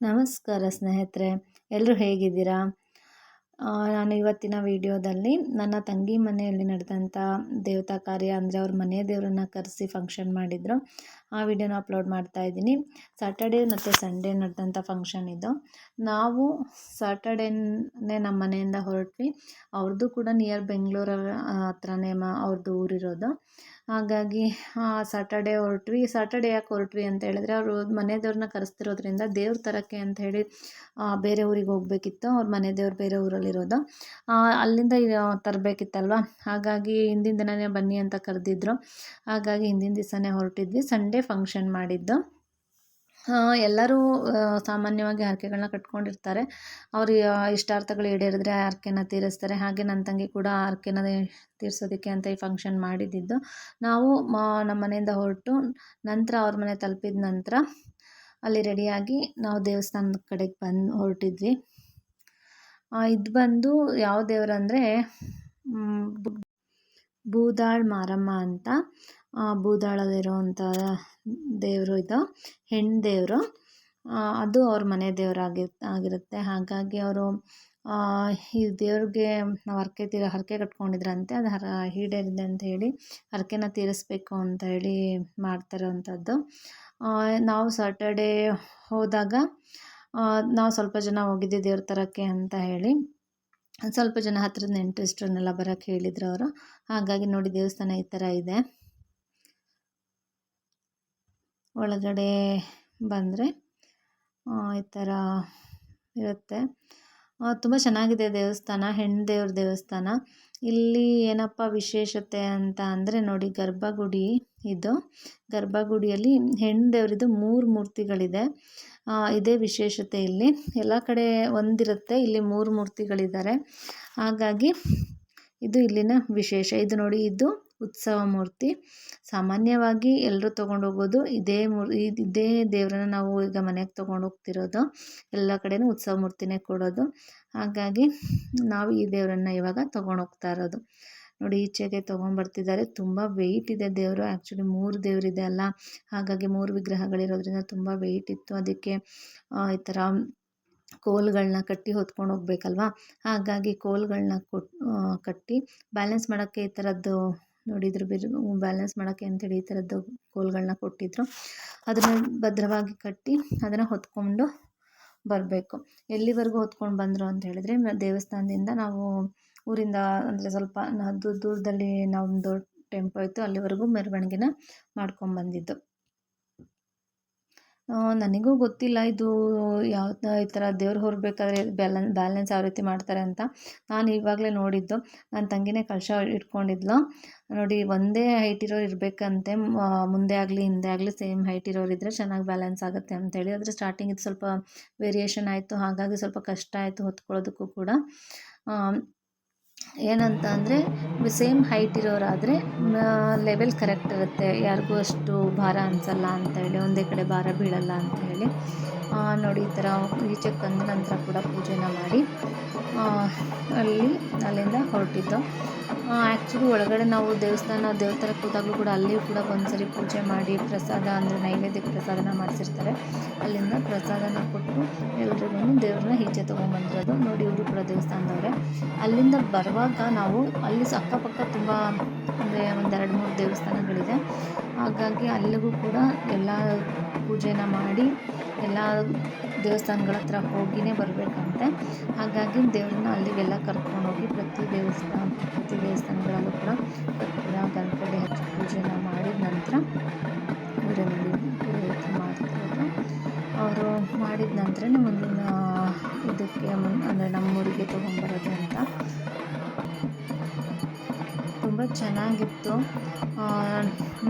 ನಮಸ್ಕಾರ ಸ್ನೇಹಿತರೆ ಎಲ್ಲರೂ ಹೇಗಿದ್ದೀರಾ? ನಾನು ಇವತ್ತಿನ ವಿಡಿಯೋದಲ್ಲಿ ನನ್ನ ತಂಗಿ ಮನೆಯಲ್ಲಿ ನಡೆದಂಥ ದೇವತಾ ಕಾರ್ಯ ಅಂದರೆ ಅವ್ರ ಮನೆ ದೇವರನ್ನ ಕರೆಸಿ ಫಂಕ್ಷನ್ ಮಾಡಿದ್ರು. ಆ ವಿಡಿಯೋನ ಅಪ್ಲೋಡ್ ಮಾಡ್ತಾ ಇದ್ದೀನಿ. ಸ್ಯಾಟರ್ಡೇ ಮತ್ತು ಸಂಡೇ ನಡೆದಂಥ ಫಂಕ್ಷನ್ ಇದು. ನಾವು ಸ್ಯಾಟರ್ಡೇನೇ ನಮ್ಮ ಮನೆಯಿಂದ ಹೊರಟ್ವಿ. ಅವ್ರದ್ದು ಕೂಡ ನಿಯರ್ ಬೆಂಗಳೂರ ಹತ್ರನೇ ಮ ಅವ್ರದ್ದು ಊರಿರೋದು. ಹಾಗಾಗಿ ಸಾಟರ್ಡೆ ಹೊರಟ್ವಿ. ಸಾಟರ್ಡೆ ಯಾಕೆ ಹೊರಟ್ವಿ ಅಂತ ಹೇಳಿದ್ರೆ, ಅವರು ಮನೆ ದೇವ್ರನ್ನ ಕರೆಸ್ತಿರೋದ್ರಿಂದ ದೇವ್ರ ತರಕ್ಕೆ ಅಂತ ಹೇಳಿ ಬೇರೆ ಊರಿಗೆ ಹೋಗಬೇಕಿತ್ತು. ಅವ್ರ ಮನೆ ದೇವ್ರು ಬೇರೆ ಊರಲ್ಲಿರೋದು. ಅಲ್ಲಿಂದ ತರಬೇಕಿತ್ತಲ್ವ? ಹಾಗಾಗಿ ಹಿಂದಿನ ದಿನವೇ ಬನ್ನಿ ಅಂತ ಕರೆದಿದ್ರು. ಹಾಗಾಗಿ ಹಿಂದಿನ ದಿವಸನೇ ಹೊರಟಿದ್ವಿ. ಸಂಡೇ ಫಂಕ್ಷನ್ ಮಾಡಿದ್ದು. ಎಲ್ಲರೂ ಸಾಮಾನ್ಯವಾಗಿ ಹರಕೆಗಳನ್ನ ಕಟ್ಕೊಂಡಿರ್ತಾರೆ. ಅವ್ರ ಇಷ್ಟಾರ್ಥಗಳು ಈಡೇರಿದ್ರೆ ಹರಕೆನ ತೀರಿಸ್ತಾರೆ. ಹಾಗೆ ನನ್ನ ತಂಗಿ ಕೂಡ ಆ ಹರಕೆನ ತೀರಿಸೋದಕ್ಕೆ ಅಂತ ಈ ಫಂಕ್ಷನ್ ಮಾಡಿದ್ದಿದ್ದು. ನಾವು ನಮ್ಮ ಮನೆಯಿಂದ ಹೊರಟು ನಂತರ ಅವ್ರ ಮನೆ ತಲುಪಿದ ನಂತರ ಅಲ್ಲಿ ರೆಡಿಯಾಗಿ ನಾವು ದೇವಸ್ಥಾನದ ಕಡೆಗೆ ಬಂದು, ಹೊರಟಿದ್ವಿ. ಇದು ಬಂದು ಯಾವ ದೇವರಂದರೆ ಬೂದಾಳ್ ಮಾರಮ್ಮ ಅಂತ. ಬೂದಾಳಲ್ಲಿರುವಂಥ ದೇವರು ಇದು ಹೆಣ್ಣು ದೇವರು. ಅದು ಅವ್ರ ಮನೆ ದೇವರಾಗಿ, ಆಗಿರುತ್ತೆ. ಹಾಗಾಗಿ ಅವರು ಈ ದೇವ್ರಿಗೆ ನಾವು ಹರಕೆ ತೀರ, ಹರಕೆ ಕಟ್ಕೊಂಡಿದ್ರಂತೆ, ಅದು ಹರ, ಈಡೇರಿದೆ ಅಂತ ಹೇಳಿ, ಹರಕೆನ ತೀರಿಸ್ಬೇಕು ಅಂತ ಹೇಳಿ ಮಾಡ್ತಿರೋವಂಥದ್ದು. ನಾವು ಸಾಟರ್ಡೇ ಹೋದಾಗ ನಾವು ಸ್ವಲ್ಪ ಜನ ಹೋಗಿದ್ದೆ ದೇವ್ರ ಥರಕ್ಕೆ ಅಂತ ಹೇಳಿ. ಸ್ವಲ್ಪ ಜನ ಹತ್ರದ ನೆಂಟರಿಷ್ಟರನ್ನೆಲ್ಲ ಬರೋಕ್ಕೆ ಹೇಳಿದ್ರು ಅವರು. ಹಾಗಾಗಿ ನೋಡಿ ದೇವಸ್ಥಾನ ಈ ಥರ ಇದೆ. ಒಳಗಡೆ ಬಂದರೆ ಈ ಥರ ಇರುತ್ತೆ. ತುಂಬ ಚೆನ್ನಾಗಿದೆ ದೇವಸ್ಥಾನ ಹೆಣ್ಣು ದೇವ್ರ ದೇವಸ್ಥಾನ. ಇಲ್ಲಿ ಏನಪ್ಪ ವಿಶೇಷತೆ ಅಂತ ಅಂದರೆ ನೋಡಿ, ಗರ್ಭಗುಡಿ ಇದು. ಗರ್ಭಗುಡಿಯಲ್ಲಿ ಹೆಣ್ಣು ದೇವರಿದು ಮೂರು ಮೂರ್ತಿಗಳಿದೆ. ಇದೇ ವಿಶೇಷತೆ ಇಲ್ಲಿ. ಎಲ್ಲ ಕಡೆ ಒಂದಿರುತ್ತೆ, ಇಲ್ಲಿ ಮೂರು ಮೂರ್ತಿಗಳಿದ್ದಾರೆ. ಹಾಗಾಗಿ ಇದು ಇಲ್ಲಿನ ವಿಶೇಷ. ಇದು ನೋಡಿ, ಇದು ಉತ್ಸವ ಮೂರ್ತಿ. ಸಾಮಾನ್ಯವಾಗಿ ಎಲ್ಲರೂ ತೊಗೊಂಡು ಹೋಗೋದು ಇದೇ ಮೂರ್ ಇದೇ ದೇವರನ್ನ ನಾವು ಈಗ ಮನೆಗೆ ತೊಗೊಂಡು ಹೋಗ್ತಿರೋದು ಎಲ್ಲ ಕಡೆಯೂ ಉತ್ಸವ ಮೂರ್ತಿನೇ ಕೊಡೋದು. ಹಾಗಾಗಿ ನಾವು ಈ ದೇವರನ್ನ ಇವಾಗ ತೊಗೊಂಡು ಹೋಗ್ತಾ ಇರೋದು. ನೋಡಿ, ಈಚೆಗೆ ತೊಗೊಂಬರ್ತಿದ್ದಾರೆ ತುಂಬ ವೆಯ್ಟ್ ಇದೆ ದೇವರು. ಆ್ಯಕ್ಚುಲಿ ಮೂರು ದೇವರಿದೆ ಅಲ್ಲ. ಹಾಗಾಗಿ ಮೂರು ವಿಗ್ರಹಗಳಿರೋದ್ರಿಂದ ತುಂಬ ವೆಯ್ಟ್ ಇತ್ತು. ಅದಕ್ಕೆ ಈ ಥರ ಕೋಲ್ಗಳನ್ನ ಕಟ್ಟಿ ಹೊತ್ಕೊಂಡು ಹೋಗ್ಬೇಕಲ್ವಾ? ಹಾಗಾಗಿ ಕೋಲ್ಗಳನ್ನ ಕೊಟ್ಟು ಕಟ್ಟಿ ಬ್ಯಾಲೆನ್ಸ್ ಮಾಡೋಕ್ಕೆ ಈ ಥರದ್ದು ನೋಡಿದ್ರು ಬಿರು ಬ್ಯಾಲೆನ್ಸ್ ಮಾಡೋಕ್ಕೆ ಅಂತೇಳಿ ಈ ಥರದ್ದು ಕೋಲ್ಗಳನ್ನ ಕೊಟ್ಟಿದ್ರು. ಅದನ್ನು ಭದ್ರವಾಗಿ ಕಟ್ಟಿ ಅದನ್ನು ಹೊತ್ಕೊಂಡು ಬರಬೇಕು. ಎಲ್ಲಿವರೆಗೂ ಹೊತ್ಕೊಂಡು ಬಂದರು ಅಂತ ಹೇಳಿದ್ರೆ ದೇವಸ್ಥಾನದಿಂದ ನಾವು ಊರಿಂದ ಅಂದರೆ ಸ್ವಲ್ಪ ದೂರದಲ್ಲಿ ನಮ್ಮದು ಟೆಂಪೋ ಇತ್ತು, ಅಲ್ಲಿವರೆಗೂ ಮೆರವಣಿಗೆನ ಮಾಡ್ಕೊಂಬಂದಿದ್ದು ನನಗೂ ಗೊತ್ತಿಲ್ಲ ಇದು ಯಾವ ಈ ಥರ ದೇವ್ರು ಹೊರಬೇಕಾದ್ರೆ ಬ್ಯಾಲೆನ್ ಬ್ಯಾಲೆನ್ಸ್ ಯಾವ ರೀತಿ ಮಾಡ್ತಾರೆ ಅಂತ. ನಾನು ಇವಾಗಲೇ ನೋಡಿದ್ದು. ನನ್ನ ತಂಗಿನೇ ಕಳಶ ಇಟ್ಕೊಂಡಿದ್ಲು. ನೋಡಿ, ಒಂದೇ ಹೈಟ್ ಇರೋರು ಇರಬೇಕಂತೆ. ಮುಂದೆ ಆಗಲಿ, ಹಿಂದೆ ಆಗಲಿ ಸೇಮ್ ಹೈಟ್ ಇರೋರು ಇದ್ದರೆ ಚೆನ್ನಾಗಿ ಬ್ಯಾಲೆನ್ಸ್ ಆಗುತ್ತೆ ಅಂತೇಳಿ. ಆದರೆ ಸ್ಟಾರ್ಟಿಂಗ್ ಇದು ಸ್ವಲ್ಪ ವೇರಿಯೇಷನ್ ಆಯಿತು. ಹಾಗಾಗಿ ಸ್ವಲ್ಪ ಕಷ್ಟ ಆಯಿತು ಹೊತ್ಕೊಳ್ಳೋದಕ್ಕೂ ಕೂಡ. ಏನಂತ ಅಂದರೆ ಸೇಮ್ ಹೈಟ್ ಇರೋರಾದರೆ ಲೆವೆಲ್ ಕರೆಕ್ಟ್ ಇರುತ್ತೆ. ಯಾರಿಗೂ ಅಷ್ಟು ಭಾರ ಅನಿಸಲ್ಲ ಅಂತೇಳಿ ಒಂದೇ ಕಡೆ ಭಾರ ಬೀಳಲ್ಲ ಅಂತ ಹೇಳಿ. ನೋಡಿ ಈ ಥರ ಈಚೆಗೆ ಬಂದ ನಂತರ ಕೂಡ ಪೂಜೆನ ಮಾಡಿ ಅಲ್ಲಿ, ಅಲ್ಲಿಂದ ಹೊರಟಿದ್ದು. ಆ್ಯಕ್ಚುಲಿ ಒಳಗಡೆ ನಾವು ದೇವಸ್ಥಾನ, ದೇವಸ್ಥಾನಕ್ಕೆ ಹೋದಾಗಲೂ ಕೂಡ ಅಲ್ಲಿಯೂ ಕೂಡ ಒಂದ್ಸರಿ ಪೂಜೆ ಮಾಡಿ, ಪ್ರಸಾದ ಅಂದರೆ ನೈವೇದ್ಯಕ್ಕೆ ಪ್ರಸಾದನ ಮಾಡಿಸಿರ್ತಾರೆ. ಅಲ್ಲಿಂದ ಪ್ರಸಾದನ ಕೊಟ್ಟು ಎಲ್ರಿಗೂ ದೇವ್ರನ್ನ ಈಚೆ ತೊಗೊಂಬಂದಿರೋದು. ನೋಡಿ ಇವರು ಕೂಡ ದೇವಸ್ಥಾನದವ್ರೆ. ಅಲ್ಲಿಂದ ಬರುವಾಗ ನಾವು ಅಲ್ಲಿ ಅಕ್ಕಪಕ್ಕ ತುಂಬ ಅಂದರೆ ಒಂದೆರಡು ಮೂರು ದೇವಸ್ಥಾನಗಳಿದೆ. ಹಾಗಾಗಿ ಅಲ್ಲಿಗೂ ಕೂಡ ಎಲ್ಲ ಪೂಜೆನ ಮಾಡಿ ಎಲ್ಲ ದೇವಸ್ಥಾನಗಳ ಹತ್ರ ಹೋಗಿಯೇ ಬರಬೇಕಂತೆ. ಹಾಗಾಗಿ ದೇವ್ರನ್ನ ಅಲ್ಲಿಗೆಲ್ಲ ಕರ್ಕೊಂಡೋಗಿ ಪ್ರತಿ ದೇವಸ್ಥಾನ, ಪ್ರತಿ ದೇವಸ್ಥಾನಗಳಲ್ಲೂ ಕೂಡ ಕರ್ಕೊಂಡು ಗಣಪತಿ ಹಚ್ಚಿ ಪೂಜೆನ ಮಾಡಿದ ನಂತರ ಇವರಲ್ಲಿ ಮಾಡ್ತಾರೆ ಅವರು ಮಾಡಿದ ನಂತರನೇ ಮುಂದಿನ ಇದಕ್ಕೆ ಮುನ್ ಅಂದರೆ ನಮ್ಮೂರಿಗೆ ತೊಗೊಂಡ್ಬರೋದು ಅಂತ ಚೆನ್ನಾಗಿತ್ತು.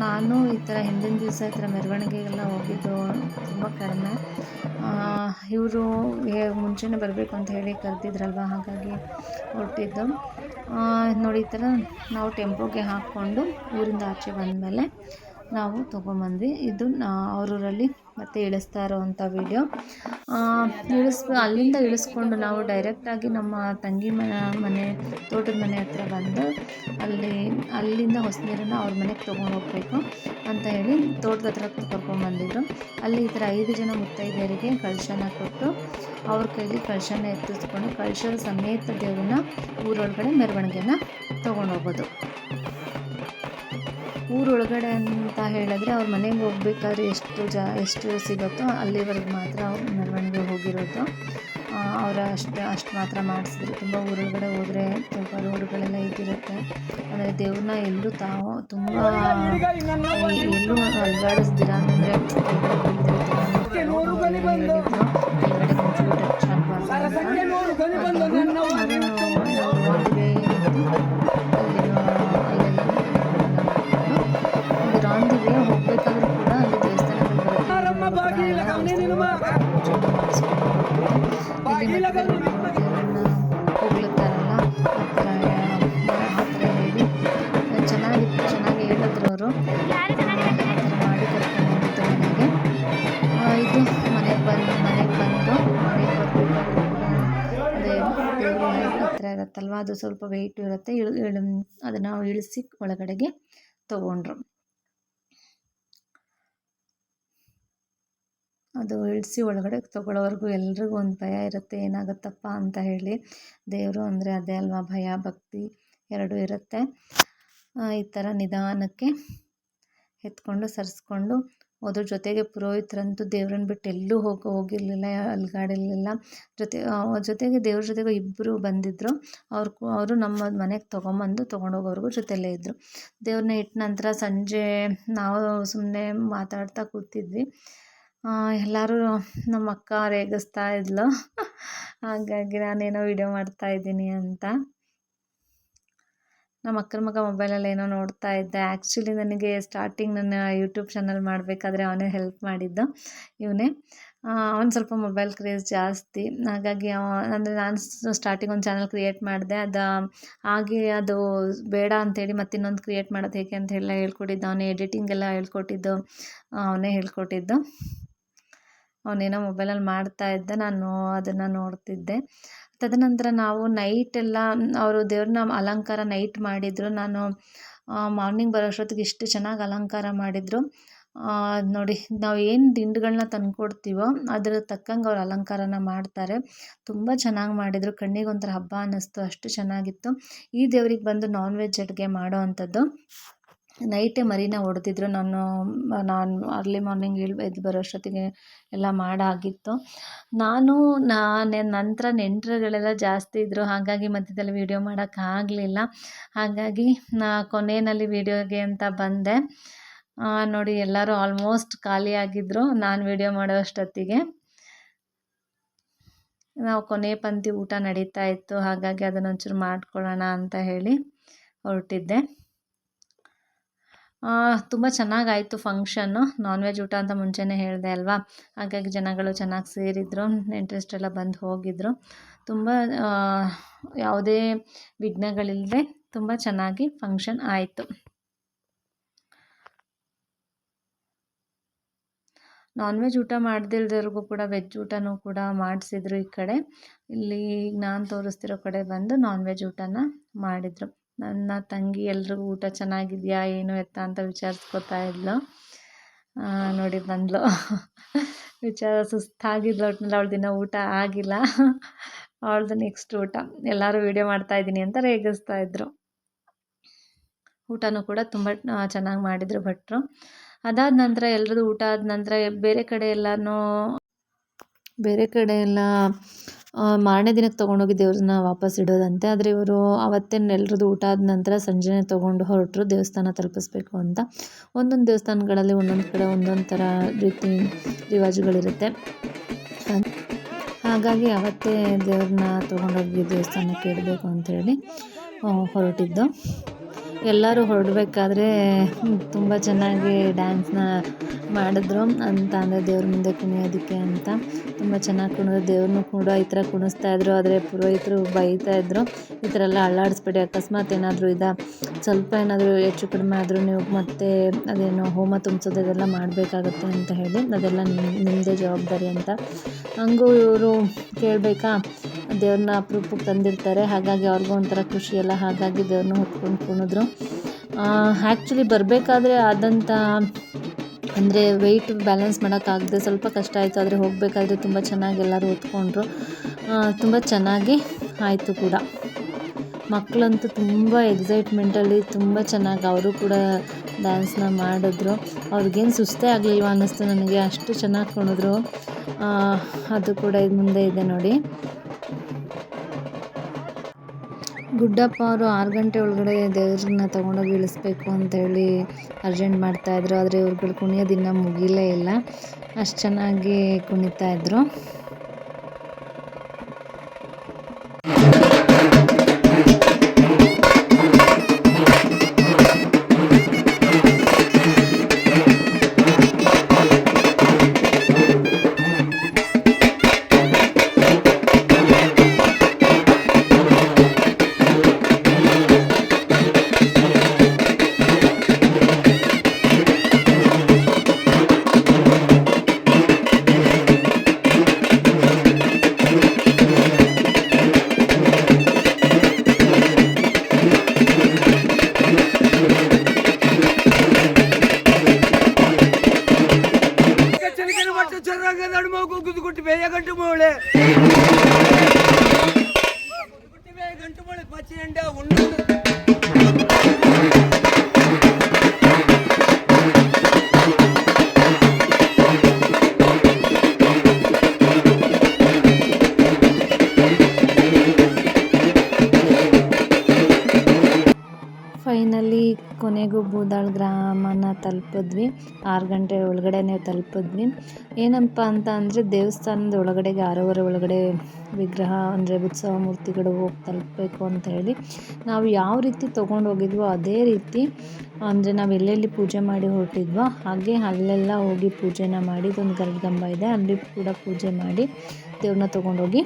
ನಾನು ಈ ಥರ ಹಿಂದಿನ ದಿವಸ ಈ ಥರ ಮೆರವಣಿಗೆಗೆಲ್ಲ ಹೋಗಿದ್ದು ತುಂಬ ಕಡಿಮೆ. ಇವರು ಮುಂಚೆನೇ ಬರಬೇಕು ಅಂತ ಹೇಳಿ ಕರೆದಿದ್ರಲ್ವ? ಹಾಗಾಗಿ ಹೊರಟಿದ್ದು. ನೋಡಿ ಈ ಥರ ನಾವು ಟೆಂಪೋಗೆ ಹಾಕ್ಕೊಂಡು ಊರಿಂದ ಆಚೆ ಬಂದಮೇಲೆ ನಾವು ತೊಗೊಂಬಂದ್ವಿ. ಇದು ಅವರೂರಲ್ಲಿ ಮತ್ತೆ ಇಳಿಸ್ತಾ ಇರೋವಂಥ ವೀಡಿಯೋ ಇಳಿಸ್, ಅಲ್ಲಿಂದ ಇಳಿಸ್ಕೊಂಡು ನಾವು ಡೈರೆಕ್ಟಾಗಿ ನಮ್ಮ ತಂಗಿ ಮನೆ ಮನೆ, ತೋಟದ ಮನೆ ಹತ್ರ ಬಂದು ಅಲ್ಲಿ, ಅಲ್ಲಿಂದ ಹೊಸ ನೀರನ್ನು ಅವ್ರ ಮನೆಗೆ ತೊಗೊಂಡು ಹೋಗಬೇಕು ಅಂತ ಹೇಳಿ ತೋಟದ ಹತ್ರ ಕರ್ಕೊಂಡ್ಬಂದಿದ್ರು ಅಲ್ಲಿ ಈ ಥರ ಐದು ಜನ ಮುತ್ತೈದೆಯರಿಗೆ ಕಳಶನ ಕೊಟ್ಟು ಅವ್ರ ಕೈಲಿ ಕಳಶನ ಎತ್ತಿಸ್ಕೊಂಡು ಕಳಶದ ಸಮೇತ ದೇವ್ರನ್ನ ಊರೊಳಗಡೆ ಮೆರವಣಿಗೆನ ತೊಗೊಂಡೋಗೋದು ಊರೊಳಗಡೆ ಅಂತ ಹೇಳಿದ್ರೆ ಅವ್ರ ಮನೆಗೆ ಹೋಗ್ಬೇಕಾದ್ರೆ ಎಷ್ಟು ಜಾ ಎಷ್ಟು ಸಿಗುತ್ತೋ ಅಲ್ಲಿವರೆಗೆ ಮಾತ್ರ ಅವ್ರು ಮೆರವಣಿಗೆ ಹೋಗಿರೋದು. ಅವರ ಅಷ್ಟು ಅಷ್ಟು ಮಾತ್ರ ಮಾಡಿಸಿದ್ರು. ತುಂಬ ಊರೊಳಗಡೆ ಹೋದರೆ ಸ್ವಲ್ಪ ರೋಡ್ಗಳೆಲ್ಲ ಇದ್ದಿರುತ್ತೆ ಅಂದರೆ ದೇವ್ರನ್ನ ಎಲ್ಲರೂ ತಾವು ತುಂಬ ಎಲ್ಲೂ ಅಲ್ಗಾಡಿಸ್ದಿರ ಅಂದರೆ ಇರುತ್ತಲ್ವ? ಅದು ಸ್ವಲ್ಪ ವೆಯ್ಟು ಇರುತ್ತೆ. ಇಳು ಅದನ್ನು ಇಳಿಸಿ ಒಳಗಡೆಗೆ ತೊಗೊಂಡ್ರು. ಅದು ಇಳಿಸಿ ಒಳಗಡೆ ತಗೊಳ್ಳೋವರೆಗೂ ಎಲ್ರಿಗೂ ಒಂದು ಭಯ ಇರುತ್ತೆ. ಏನಾಗುತ್ತಪ್ಪ ಅಂತ ಹೇಳಿ. ದೇವರು ಅಂದರೆ ಅದೇ ಅಲ್ವಾ? ಭಯ, ಭಕ್ತಿ ಎರಡೂ ಇರುತ್ತೆ. ಈ ಥರ ನಿಧಾನಕ್ಕೆ ಎತ್ಕೊಂಡು, ಸರಿಸ್ಕೊಂಡು ಅದ್ರ ಜೊತೆಗೆ ಪುರೋಹಿತರಂತೂ ದೇವ್ರನ್ನ ಬಿಟ್ಟು ಎಲ್ಲೂ ಹೋಗಿ, ಹೋಗಿರಲಿಲ್ಲ, ಅಲ್ಗಾಡಿರಲಿಲ್ಲ. ಜೊತೆ ಜೊತೆಗೆ ದೇವ್ರ ಜೊತೆಗೆ ಇಬ್ಬರು ಬಂದಿದ್ದರು ಅವ್ರು ಅವರು ನಮ್ಮ ಮನೆಗೆ ತೊಗೊಂಬಂದು ತೊಗೊಂಡೋಗೋವರೆಗೂ ಜೊತೆಯಲ್ಲೇ ಇದ್ದರು ದೇವ್ರನ್ನ ಇಟ್ಟ ನಂತರ ಸಂಜೆ ನಾವು ಸುಮ್ಮನೆ ಮಾತಾಡ್ತಾ ಕೂತಿದ್ವಿ. ಎಲ್ಲರೂ ನಮ್ಮ ಅಕ್ಕ ರೇಗಿಸ್ತಾ ಇದ್ಲು. ಹಾಗಾಗಿ ನಾನೇನೋ ವೀಡಿಯೋ ಮಾಡ್ತಾ ಇದ್ದೀನಿ ಅಂತ. ನಮ್ಮ ಅಕ್ಕನ ಮಗ ಮೊಬೈಲಲ್ಲಿ ಏನೋ ನೋಡ್ತಾ ಇದ್ದೆ. ಆ್ಯಕ್ಚುಲಿ ನನಗೆ ಸ್ಟಾರ್ಟಿಂಗ್ ನನ್ನ ಯೂಟ್ಯೂಬ್ ಚಾನಲ್ ಮಾಡಬೇಕಾದ್ರೆ ಅವನೇ ಹೆಲ್ಪ್ ಮಾಡಿದ್ದು, ಇವನೇ. ಅವ್ನು ಸ್ವಲ್ಪ ಮೊಬೈಲ್ ಕ್ರೇಜ್ ಜಾಸ್ತಿ. ಹಾಗಾಗಿ ಅಂದರೆ ನಾನು ಸ್ಟಾರ್ಟಿಂಗ್ ಒಂದು ಚಾನಲ್ ಕ್ರಿಯೇಟ್ ಮಾಡಿದೆ. ಅದು, ಹಾಗೆ ಅದು ಬೇಡ ಅಂತೇಳಿ ಮತ್ತೆ ಇನ್ನೊಂದು ಕ್ರಿಯೇಟ್ ಮಾಡೋದು ಹೇಗೆ ಅಂತ ಎಲ್ಲ ಹೇಳ್ಕೊಟ್ಟಿದ್ದು. ಅವನೇ ಎಡಿಟಿಂಗ್ ಎಲ್ಲ ಹೇಳ್ಕೊಟ್ಟಿದ್ದು. ಅವನೇ ಹೇಳ್ಕೊಟ್ಟಿದ್ದು. ಅವನೇನೋ ಮೊಬೈಲಲ್ಲಿ ಮಾಡ್ತಾ ಇದ್ದೆ. ನಾನು ಅದನ್ನು ನೋಡ್ತಿದ್ದೆ. ತದನಂತರ ನಾವು ನೈಟ್ ಎಲ್ಲ, ಅವರು ದೇವ್ರನ್ನ ಅಲಂಕಾರ ನೈಟ್ ಮಾಡಿದರು. ನಾನು ಮಾರ್ನಿಂಗ್ ಬರೋ ಅಷ್ಟೊತ್ತಿಗೆ ಇಷ್ಟು ಚೆನ್ನಾಗಿ ಅಲಂಕಾರ ಮಾಡಿದರು. ನೋಡಿ, ನಾವು ಏನು ದಿಂಡುಗಳನ್ನ ತಂದುಕೊಡ್ತೀವೋ ಅದ್ರ ತಕ್ಕಂಗೆ ಅವ್ರು ಅಲಂಕಾರನ ಮಾಡ್ತಾರೆ. ತುಂಬ ಚೆನ್ನಾಗಿ ಮಾಡಿದರು. ಕಣ್ಣಿಗೆ ಒಂಥರ ಹಬ್ಬ ಅನ್ನಿಸ್ತು. ಅಷ್ಟು ಚೆನ್ನಾಗಿತ್ತು. ಈ ದೇವ್ರಿಗೆ ಬಂದು ನಾನ್ ವೆಜ್ ಅಡುಗೆ ಮಾಡೋ ಅಂಥದ್ದು. ನೈಟೇ ಮರಿನ ಹೊಡೆದಿದ್ರು ನಾನು ನಾನು ಅರ್ಲಿ ಮಾರ್ನಿಂಗ್ ಇಳ್ ಎದ್ದು ಬರೋ ಅಷ್ಟೊತ್ತಿಗೆ ಎಲ್ಲ ಮಾಡಾಗಿತ್ತು. ನಾನು ನಾನು ನಂತರ ನೆಂಟರುಗಳೆಲ್ಲ ಜಾಸ್ತಿ ಇದ್ದರು ಹಾಗಾಗಿ ಮಧ್ಯದಲ್ಲಿ ವೀಡಿಯೋ ಮಾಡೋಕ್ಕಾಗಲಿಲ್ಲ ಹಾಗಾಗಿ ನಾ ಕೊನೆಯಲ್ಲಿ ವೀಡಿಯೋಗೆ ಅಂತ ಬಂದೆ. ನೋಡಿ ಎಲ್ಲರೂ ಆಲ್ಮೋಸ್ಟ್ ಖಾಲಿಯಾಗಿದ್ದರು ನಾನು ವೀಡಿಯೋ ಮಾಡೋ ಅಷ್ಟೊತ್ತಿಗೆ. ನಾವು ಕೊನೆ ಪಂಕ್ತಿ ಊಟ ನಡೀತಾ ಇತ್ತು. ಹಾಗಾಗಿ ಅದನ್ನೊಂಚೂರು ಮಾಡ್ಕೊಳ್ಳೋಣ ಅಂತ ಹೇಳಿ ಹೊರಟಿದ್ದೆ. ತುಂಬ ಚೆನ್ನಾಗಾಯಿತು ಫಂಕ್ಷನ್ನು ನಾನ್ ವೆಜ್ ಊಟ ಅಂತ ಮುಂಚೆನೇ ಹೇಳಿದೆ ಅಲ್ವಾ? ಹಾಗಾಗಿ ಜನಗಳು ಚೆನ್ನಾಗಿ ಸೇರಿದರು ಎಲ್ಲ ಬಂದು ಹೋಗಿದ್ದರು ತುಂಬ ಯಾವುದೇ ವಿಘ್ನಗಳಿಲ್ಲದೆ ತುಂಬ ಚೆನ್ನಾಗಿ ಫಂಕ್ಷನ್ ಆಯಿತು. ನಾನ್ ವೆಜ್ ಊಟ ಮಾಡ್ದಿಲ್ದವ್ರಿಗೂ ಕೂಡ ವೆಜ್ ಊಟನೂ ಕೂಡ ಮಾಡಿಸಿದ್ರು ಈ ಕಡೆ. ಇಲ್ಲಿ ನಾನು ತೋರಿಸ್ತಿರೋ ಕಡೆ ಬಂದು ನಾನ್ ವೆಜ್ ಊಟನ ಮಾಡಿದರು. ನನ್ನ ತಂಗಿ ಎಲ್ರಿಗೂ ಊಟ ಚೆನ್ನಾಗಿದೆಯಾ, ಏನು ಎತ್ತ ಅಂತ ವಿಚಾರಿಸ್ಕೊತಾ ಇದ್ಲು. ನೋಡಿ ಬಂದ್ಲು. ವಿಚಾರ ಸುಸ್ತಾಗಿದ್ಲು ಒಟ್ಟಿನಲ್ಲಿ ಅವಳ ದಿನ ಊಟ ಆಗಿಲ್ಲ. ಅವಳದು ನೆಕ್ಸ್ಟ್ ಊಟ. ಎಲ್ಲರೂ ವೀಡಿಯೋ ಮಾಡ್ತಾಯಿದ್ದೀನಿ ಅಂತ ರೇಗಿಸ್ತಾ ಇದ್ರು. ಊಟನೂ ಕೂಡ ತುಂಬ ಚೆನ್ನಾಗಿ ಮಾಡಿದರು ಭಟ್ರು. ಅದಾದ ನಂತರ ಎಲ್ರದ್ದು ಊಟ ಆದ ನಂತರ ಬೇರೆ ಕಡೆ ಎಲ್ಲನೂ ಬೇರೆ ಕಡೆ ಎಲ್ಲ ಮಾರನೇ ದಿನಕ್ಕೆ ತೊಗೊಂಡೋಗಿ ದೇವ್ರನ್ನ ವಾಪಸ್ ಇಡೋದಂತೆ. ಆದರೆ ಇವರು ಆವತ್ತಿನ ಎಲ್ರದ್ದು ಊಟ ಆದ ನಂತರ ಸಂಜೆನೇ ತೊಗೊಂಡು ಹೊರಟರು ದೇವಸ್ಥಾನ ತಲುಪಿಸ್ಬೇಕು ಅಂತ. ಒಂದೊಂದು ದೇವಸ್ಥಾನಗಳಲ್ಲಿ ಒಂದೊಂದು ಕಡೆ ಒಂದೊಂದು ಥರ ರೀತಿ ರಿವಾಜುಗಳಿರುತ್ತೆ. ಹಾಗಾಗಿ ಅವತ್ತೇ ದೇವ್ರನ್ನ ತೊಗೊಂಡೋಗಿ ದೇವಸ್ಥಾನಕ್ಕೆ ಇಡಬೇಕು ಅಂಥೇಳಿ ಹೊರಟಿದ್ದು. ಎಲ್ಲರೂ ಹೊರಡಬೇಕಾದ್ರೆ ತುಂಬ ಚೆನ್ನಾಗಿ ಡ್ಯಾನ್ಸ್ನ ಮಾಡಿದ್ರು ಅಂತ ಅಂದರೆ ದೇವ್ರ ಮುಂದೆ ಕುಣಿಯೋದಕ್ಕೆ ಅಂತ. ತುಂಬ ಚೆನ್ನಾಗಿ ಕುಣಿದ್ರು ದೇವ್ರನ್ನ ಕೂಡ ಈ ಥರ ಕುಣಿಸ್ತಾಯಿದ್ರು ಆದರೆ ಪುರೋಹಿತರು ಬೈತಾಯಿದ್ರು ಈ ಥರ ಎಲ್ಲ ಅಳ್ಳಾಡಿಸ್ಬೇಡಿ ಅಕಸ್ಮಾತ್ ಏನಾದರೂ ಇದಾ. ಸ್ವಲ್ಪ ಏನಾದರೂ ಹೆಚ್ಚು ಕಡಿಮೆ ಆದರೂ ನೀವು ಮತ್ತೆ ಅದೇನು ಹೋಮ ತುಂಬಿಸೋದು ಇದೆಲ್ಲ ಮಾಡಬೇಕಾಗತ್ತೆ ಅಂತ ಹೇಳಿ ಅದೆಲ್ಲ ನಿಮ್ಮ ನಿಮ್ಮದೇ ಜವಾಬ್ದಾರಿ ಅಂತ. ಹಂಗೂ ಇವರು ಕೇಳಬೇಕಾ, ದೇವ್ರನ್ನ ಅಪರೂಪಕ್ಕೆ ತಂದಿರ್ತಾರೆ. ಹಾಗಾಗಿ ಅವ್ರಿಗೂ ಒಂಥರ ಖುಷಿ ಹಾಗಾಗಿ ದೇವ್ರನ್ನ ಹೊತ್ಕೊಂಡು ಕುಣಿದ್ರು. ಆ್ಯಕ್ಚುಲಿ ಬರಬೇಕಾದ್ರೆ ಆದಂಥ ಅಂದರೆ ವೆಯ್ಟ್ ಬ್ಯಾಲೆನ್ಸ್ ಮಾಡೋಕ್ಕಾಗದೆ ಸ್ವಲ್ಪ ಕಷ್ಟ ಆಯಿತು, ಆದರೆ ಹೋಗಬೇಕಾದ್ರೆ ತುಂಬ ಚೆನ್ನಾಗಿ ಎಲ್ಲರೂ ಹೊತ್ಕೊಂಡ್ರು. ತುಂಬ ಚೆನ್ನಾಗಿ ಆಯಿತು ಕೂಡ. ಮಕ್ಕಳಂತೂ ತುಂಬ ಎಕ್ಸೈಟ್ಮೆಂಟಲ್ಲಿ ತುಂಬ ಚೆನ್ನಾಗಿ ಅವರು ಕೂಡ ಡ್ಯಾನ್ಸ್ನ ಮಾಡಿದ್ರು. ಅವ್ರಿಗೇನು ಸುಸ್ತೇ ಆಗಲಿಲ್ವ ಅನ್ನಿಸ್ತು ನನಗೆ, ಅಷ್ಟು ಚೆನ್ನಾಗಿ ಕುಣಿದ್ರು. ಅದು ಕೂಡ ಇದು ಮುಂದೆ ಇದೆ ನೋಡಿ. ಗುಡ್ಡಪ್ಪ ಅವರು ಆರು ಗಂಟೆ ಒಳಗಡೆ ದೇವ್ರನ್ನ ತಗೊಂಡೋಗಿ ಇಳಿಸ್ಬೇಕು ಅಂತೇಳಿ ಅರ್ಜೆಂಟ್ ಮಾಡ್ತಾಯಿದ್ರು ಆದರೆ ಇವ್ರುಗಳು ಕುಣಿಯೋದು ಇನ್ನೂ ಮುಗಿಲೇ ಇಲ್ಲ. ಅಷ್ಟು ಚೆನ್ನಾಗಿ ಕುಣಿತಾಯಿದ್ರು ಫೈನಲಿ ಕೊನೆಗೂ ಬೂದಾಳ್ ಗ್ರಾಮನ ತಲುಪಿದ್ವಿ. ಆರು ಗಂಟೆ ಒಳಗಡೆನೇ ತಲುಪಿದ್ವಿ. ಏನಪ್ಪ ಅಂತ ಅಂದರೆ ದೇವಸ್ಥಾನದ ಒಳಗಡೆಗೆ, ಆರೂವರೆ ಒಳಗಡೆ ವಿಗ್ರಹ ಅಂದರೆ ಉತ್ಸವ ಮೂರ್ತಿಗಳು ಹೋಗಿ ತಲುಪಬೇಕು ಅಂತ ಹೇಳಿ ನಾವು ಯಾವ ರೀತಿ ತೊಗೊಂಡು ಹೋಗಿದ್ವೋ ಅದೇ ರೀತಿ ಅಂದರೆ ನಾವು ಎಲ್ಲೆಲ್ಲಿ ಪೂಜೆ ಮಾಡಿ ಹೊರಟಿದ್ವೋ ಹಾಗೆ ಅಲ್ಲೆಲ್ಲ ಹೋಗಿ ಪೂಜೆನ ಮಾಡಿ, ಇದೊಂದು ಗರ್ಭಗಂಬ ಇದೆ, ಅಲ್ಲಿ ಕೂಡ ಪೂಜೆ ಮಾಡಿ ದೇವ್ರನ್ನ ತೊಗೊಂಡೋಗಿ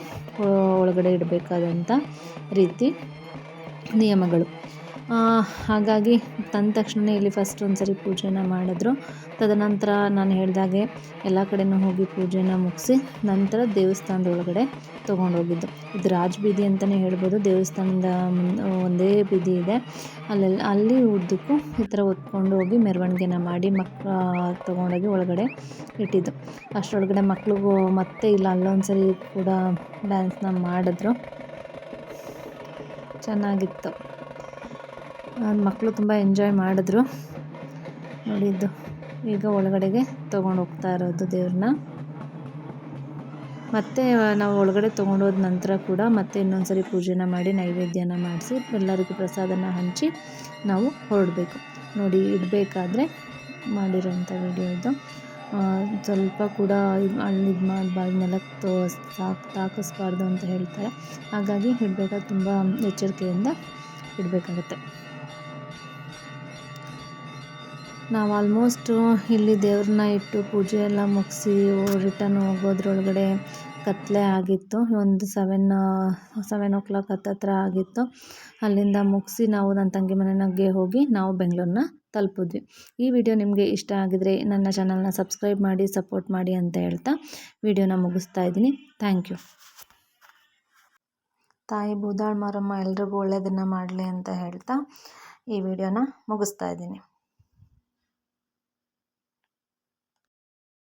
ಒಳಗಡೆ ಇಡಬೇಕಾದಂಥ ರೀತಿ ನಿಯಮಗಳು. ಹಾಗಾಗಿ ತಂದ ತಕ್ಷಣ ಇಲ್ಲಿ ಫಸ್ಟ್ ಒಂದು ಸರಿ ಪೂಜೆನ ಮಾಡಿದ್ರು. ತದನಂತರ ನಾನು ಹೇಳಿದಾಗೆ ಎಲ್ಲ ಕಡೆನೂ ಹೋಗಿ ಪೂಜೆನ ಮುಗಿಸಿ ನಂತರ ದೇವಸ್ಥಾನದ ಒಳಗಡೆ ತೊಗೊಂಡೋಗಿದ್ದು ಇದು ರಾಜ ಬೀದಿ ಅಂತಲೇ ಹೇಳ್ಬೋದು. ದೇವಸ್ಥಾನದ ಒಂದೇ ಬೀದಿ ಇದೆ. ಅಲ್ಲೆಲ್ಲ ಅಲ್ಲಿ ಉದ್ದಕ್ಕೂ ಈ ಥರ ಹೊತ್ಕೊಂಡು ಹೋಗಿ ಮೆರವಣಿಗೆನ ಮಾಡಿ ಮಕ್ಕಳ ತೊಗೊಂಡೋಗಿ ಒಳಗಡೆ ಇಟ್ಟಿದ್ದು. ಅಷ್ಟರೊಳಗಡೆ ಮಕ್ಳಿಗೂ ಮತ್ತೆ ಇಲ್ಲ ಅಲ್ಲೊಂದು ಸರಿ ಕೂಡ ಡ್ಯಾನ್ಸ್ನ ಮಾಡಿದ್ರು. ಚೆನ್ನಾಗಿತ್ತು. ಮಕ್ಕಳು ತುಂಬ ಎಂಜಾಯ್ ಮಾಡಿದ್ರು. ನೋಡಿದ್ದು ಈಗ ಒಳಗಡೆಗೆ ತೊಗೊಂಡು ಹೋಗ್ತಾ ಇರೋದು ದೇವ್ರನ್ನ. ಮತ್ತೆ ನಾವು ಒಳಗಡೆ ತೊಗೊಂಡೋದ ನಂತರ ಕೂಡ ಮತ್ತೆ ಇನ್ನೊಂದು ಸರಿ ಪೂಜೆನ ಮಾಡಿ ನೈವೇದ್ಯನ ಮಾಡಿಸಿ ಎಲ್ಲರಿಗೂ ಪ್ರಸಾದನ ಹಂಚಿ ನಾವು ಹೊರಡಬೇಕು. ನೋಡಿ, ಇಡಬೇಕಾದ್ರೆ ಮಾಡಿರೋಂಥ ವಿಡಿಯೋ ಇದು. ಸ್ವಲ್ಪ ಕೂಡ ಇದು ಅಲ್ಲಿ ಇದು ಮಾಡಬಾರ್ದು ನೆಲಕ್ಕೆ ತೋ, ಸಾಕು, ತಾಕಿಸ್ಬಾರ್ದು ಅಂತ ಹೇಳ್ತಾರೆ. ಹಾಗಾಗಿ ಇಡಬೇಕಾದ್ರೆ ತುಂಬ ಎಚ್ಚರಿಕೆಯಿಂದ ಇಡಬೇಕಾಗತ್ತೆ. ನಾವು ಆಲ್ಮೋಸ್ಟು ಇಲ್ಲಿ ದೇವ್ರನ್ನ ಇಟ್ಟು ಪೂಜೆ ಎಲ್ಲ ಮುಗಿಸಿ ರಿಟರ್ನ್ ಹೋಗೋದ್ರೊಳಗಡೆ ಕತ್ತಲೆ ಆಗಿತ್ತು. ಒಂದು ಸೆವೆನ್ ಸೆವೆನ್ ಓ ಕ್ಲಾಕ್ ಹತ್ತತ್ರ ಆಗಿತ್ತು. ಅಲ್ಲಿಂದ ಮುಗಿಸಿ ನಾವು ನನ್ನ ತಂಗಿ ಮನೆಗೆ ಹೋಗಿ ನಾವು ಬೆಂಗಳೂರನ್ನ ತಲುಪಿದ್ವಿ. ಈ ವಿಡಿಯೋ ನಿಮಗೆ ಇಷ್ಟ ಆಗಿದರೆ ನನ್ನ ಚಾನಲ್ನ ಸಬ್ಸ್ಕ್ರೈಬ್ ಮಾಡಿ ಸಪೋರ್ಟ್ ಮಾಡಿ ಅಂತ ಹೇಳ್ತಾ ವಿಡಿಯೋನ ಮುಗಿಸ್ತಾ ಇದ್ದೀನಿ. ಥ್ಯಾಂಕ್ ಯು ತಾಯಿ ಬೂದಾಳ್ ಮಾರಮ್ಮ ಎಲ್ರಿಗೂ ಒಳ್ಳೆಯದನ್ನು ಮಾಡಲಿ ಅಂತ ಹೇಳ್ತಾ ಈ ವಿಡಿಯೋನ ಮುಗಿಸ್ತಾ ಇದ್ದೀನಿ.